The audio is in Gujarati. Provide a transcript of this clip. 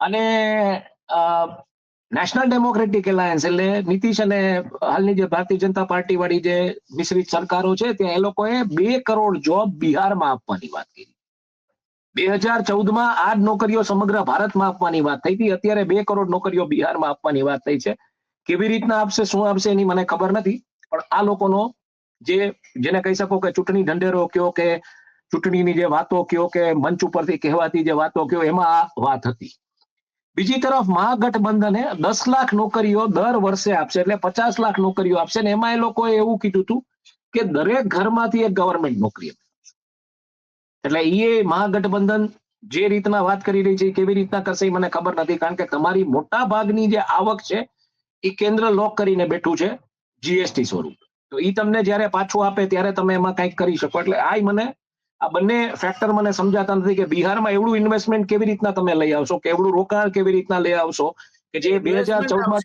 અને નેશનલ ડેમોક્રેટિક એલાયન્સ એટલે નીતિશ અને હાલની જે ભારતીય જનતા પાર્ટી વાળી જે મિશ્રિત સરકારો છે, ત્યાં એ લોકોએ બે કરોડ જોબ બિહારમાં આપવાની વાત કરી. બે હજાર ચૌદમાં આ જ નોકરીઓ સમગ્ર ભારતમાં આપવાની વાત થઈ હતી. અત્યારે બે કરોડ નોકરીઓ બિહારમાં આપવાની વાત થઈ છે. કેવી રીતના આપશે, શું આપશે એની મને ખબર નથી. પણ આ લોકોનો જે, જેને કહી શકો કે ચૂંટણી ઢંઢેરો કયો કે ચૂંટણીની જે વાતો કયો કે મંચ ઉપરથી કહેવાતી જે વાતો કયો, એમાં આ વાત હતી. બીજી તરફ મહાગઠબંધને દસ લાખ નોકરીઓ દર વર્ષે આપશે, એટલે પચાસ લાખ નોકરીઓ આપશે ને એમાં એ લોકોએ એવું કીધું હતું કે દરેક ઘરમાંથી એક ગવર્મેન્ટ નોકરી એટલે એ મહાગઠબંધન જે રીતના વાત કરી રહી છે કેવી રીતના કરશે એ મને ખબર નથી, કારણ કે તમારી મોટા ભાગની જે આવક છે એ કેન્દ્ર લોક કરીને બેઠું છે જીએસટી સ્વરૂપ. તો એ તમને જ્યારે પાછું આપે ત્યારે તમે એમાં કંઈક કરી શકો. એટલે આ મને આ બંને ફેક્ટર મને સમજાતા નથી કે બિહારમાં એવડું ઇન્વેસ્ટમેન્ટ કેવી રીતના તમે લઈ આવશો કે એવડું રોકાણ કેવી રીતના લઈ આવશો કે જે બે હજાર ચૌદમાં.